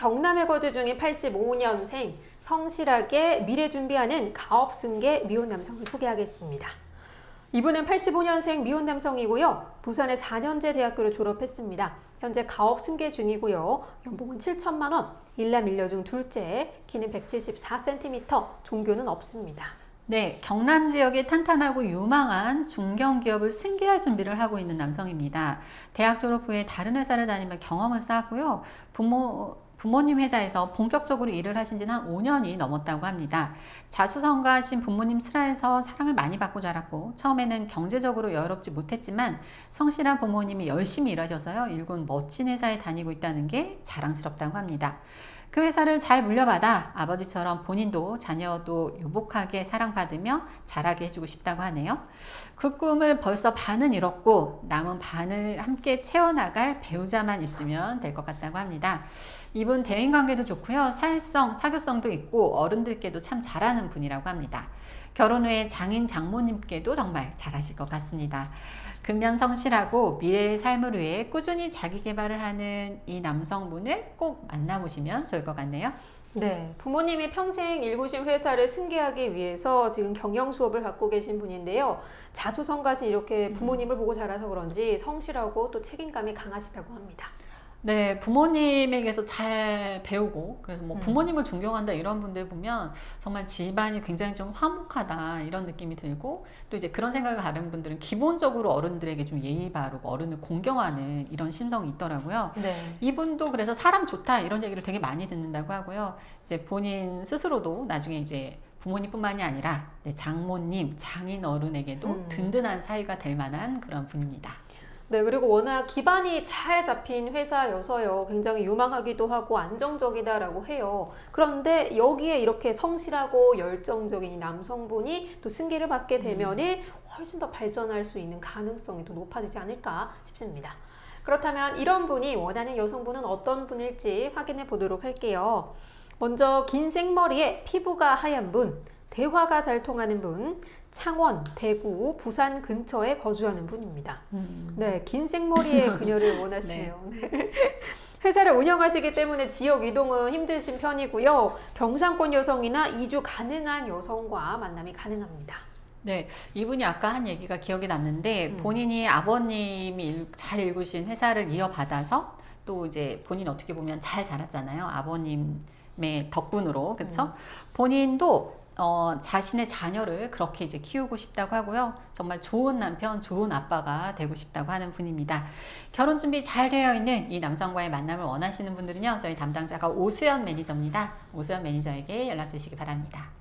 경남에 거주 중인 85년생 성실하게 미래 준비하는 가업 승계 미혼 남성을 소개하겠습니다. 이분은 85년생 미혼 남성이고요. 부산의 4년제 대학교를 졸업했습니다. 현재 가업 승계 중이고요. 연봉은 7천만 원, 일남 일녀 중 둘째, 키는 174cm, 종교는 없습니다. 네, 경남 지역이 탄탄하고 유망한 중견 기업을 승계할 준비를 하고 있는 남성입니다. 대학 졸업 후에 다른 회사를 다니며 경험을 쌓았고요. 부모 부모님 회사에서 본격적으로 일을 하신 지는 한 5년이 넘었다고 합니다. 자수성가하신 부모님 슬하에서 사랑을 많이 받고 자랐고 처음에는 경제적으로 여유롭지 못했지만 성실한 부모님이 열심히 일하셔서요. 일군 멋진 회사에 다니고 있다는 게 자랑스럽다고 합니다. 그 회사를 잘 물려받아 아버지처럼 본인도 자녀도 유복하게 사랑받으며 자라게 해주고 싶다고 하네요. 그 꿈을 벌써 반은 이뤘고 남은 반을 함께 채워나갈 배우자만 있으면 될 것 같다고 합니다. 이분 대인 관계도 좋고요. 사회성, 사교성도 있고 어른들께도 참 잘하는 분이라고 합니다. 결혼 후에 장인 장모님께도 정말 잘하실 것 같습니다. 근면 성실하고 미래의 삶을 위해 꾸준히 자기 개발을 하는 이 남성분을 꼭 만나보시면 좋을 것 같네요. 네, 부모님이 평생 일구신 회사를 승계하기 위해서 지금 경영 수업을 받고 계신 분인데요. 자수성가신 이렇게 부모님을 보고 자라서 그런지 성실하고 또 책임감이 강하시다고 합니다. 네, 부모님에게서 잘 배우고, 그래서 뭐 음. 부모님을 존경한다 이런 분들 보면 정말 집안이 굉장히 좀 화목하다 이런 느낌이 들고, 또 이제 그런 생각을 가는 분들은 기본적으로 어른들에게 좀 예의 바르고 어른을 공경하는 이런 심성이 있더라고요. 네. 이분도 그래서 사람 좋다 이런 얘기를 되게 많이 듣는다고 하고요. 이제 본인 스스로도 나중에 이제 부모님뿐만이 아니라 네, 장모님, 장인 어른에게도 음. 든든한 사이가 될 만한 그런 분입니다. 네, 그리고 워낙 기반이 잘 잡힌 회사여서요. 굉장히 유망하기도 하고 안정적이다라고 해요. 그런데 여기에 이렇게 성실하고 열정적인 이 남성분이 또 승계를 받게 되면은 훨씬 더 발전할 수 있는 가능성이 더 높아지지 않을까 싶습니다. 그렇다면 이런 분이 원하는 여성분은 어떤 분일지 확인해 보도록 할게요. 먼저 긴 생머리에 피부가 하얀 분, 대화가 잘 통하는 분, 창원, 대구, 부산 근처에 거주하는 분입니다. 네, 긴 생머리의 그녀를 원하시네요. 네. 회사를 운영하시기 때문에 지역 이동은 힘드신 편이고요. 경상권 여성이나 이주 가능한 여성과 만남이 가능합니다. 네, 이분이 아까 한 얘기가 기억에 남는데 음. 본인이 아버님이 일- 잘 일구신 회사를 이어받아서 또 이제 본인 어떻게 보면 잘 자랐잖아요. 아버님의 덕분으로 그렇죠? 본인도 어, 자신의 자녀를 그렇게 이제 키우고 싶다고 하고요. 정말 좋은 남편, 좋은 아빠가 되고 싶다고 하는 분입니다. 결혼 준비 잘 되어 있는 이 남성과의 만남을 원하시는 분들은요. 저희 담당자가 오수연 매니저입니다. 오수연 매니저에게 연락 주시기 바랍니다.